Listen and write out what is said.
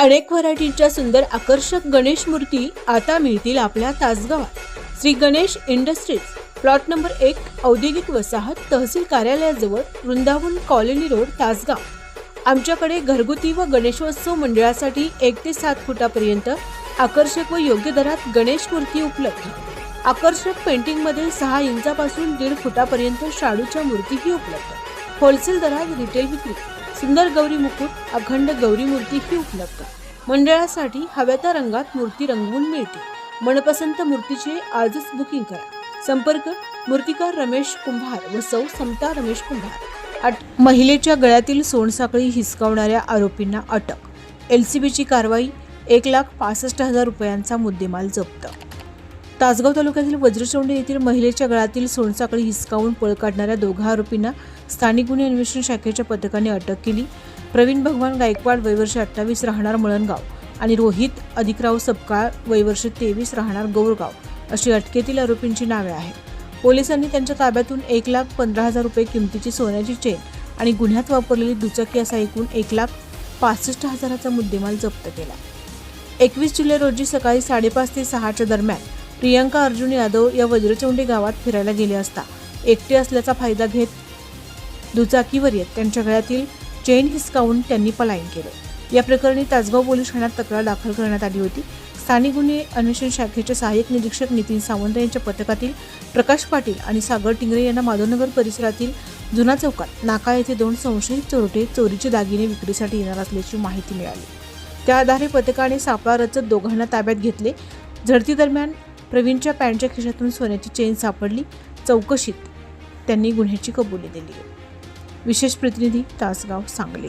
अनेक व्हरायटीच्या सुंदर आकर्षक गणेश मूर्ती आता मिळतील आपल्या तासगावात. Shri Ganesh industries plot number एक औद्योगिक वसाहत तहसील कार्यालयाजवळ वृंदावन कॉलनी रोड तासगाव. आमच्याकडे घरगुती व गणेशोत्सव मंडळासाठी एक ते सात फुटापर्यंत आकर्षक व योग्य दरात गणेश मूर्ती उपलब्ध. आकर्षक पेंटिंगमध्ये सहा इंचापासून दीड फुटापर्यंत शाडूच्या मूर्तीही उपलब्ध. होलसेल दरात रिटेल विक्री. सुंदर गौरी मुकुट अखंड गौरी मूर्तीही उपलब्ध. मंडळासाठी हव्या त्या रंगात मूर्ती रंगवून मिळते. मनपसंत मूर्तीचे आजच बुकिंग करा. संपर्क मूर्तिकार रमेश कुंभार व सौ समता रमेश कुंभार. अट महिलेच्या गळ्यातील सोनसाखळी हिसकावणाऱ्या आरोपींना अटक. एल सी बीची कारवाई एक लाख पासष्ट हजार रुपयांचा मुद्देमाल जप्त. तासगाव तालुक्यातील वज्रचोंडे येथील महिलेच्या गळातील सोनसाखळी हिसकावून पळ काढणाऱ्या दोघा आरोपींना स्थानिक गुन्हे अन्वेषण शाखेच्या पथकाने अटक केली. प्रवीण भगवान गायकवाड वयवर्ष अठ्ठावीस राहणार मळणगाव आणि रोहित अधिकराव सपकाळ वयवर्ष तेवीस राहणार गौरगाव अशी अटकेतील आरोपींची नावे आहेत. पोलिसांनी त्यांच्या ताब्यातून एक लाख पंधरा हजार रुपये किमतीची सोन्याची चेन आणि गुन्ह्यात वापरलेली दुचाकी असा एकूण एक लाख पासष्ट हजाराचा मुद्देमाल जप्त केला. एकवीस जुलै रोजी सकाळी साडेपाच ते सहाच्या दरम्यान प्रियांका अर्जुन यादव या वज्रचौंडी गावात फिरायला गेले असता एकटे असल्याचा फायदा घेत दुचाकीवर येत त्यांच्या गळ्यातील चेन हिसकावून त्यांनी पलायन केलं. या प्रकरणी तासगाव पोलीस ठाण्यात तक्रार दाखल करण्यात आली होती. स्थानिक गुन्हे अन्वेषण शाखेचे सहाय्यक निरीक्षक नितीन सावंत यांच्या पथकातील प्रकाश पाटील आणि सागर टिंगरे यांना माधवनगर परिसरातील जुना चौकात नाका येथे दोन संशयित चोरटे चोरीचे दागिने विक्रीसाठी येणार असल्याची माहिती मिळाली. त्या आधारे पथकाने सापळा रचत दोघांना ताब्यात घेतले. झडतीदरम्यान प्रवीणच्या पॅन्टच्या खिशातून सोन्याची चेन सापडली. चौकशीत त्यांनी गुन्ह्याची कबुली दिली. विशेष प्रतिनिधी तासगाव सांगली.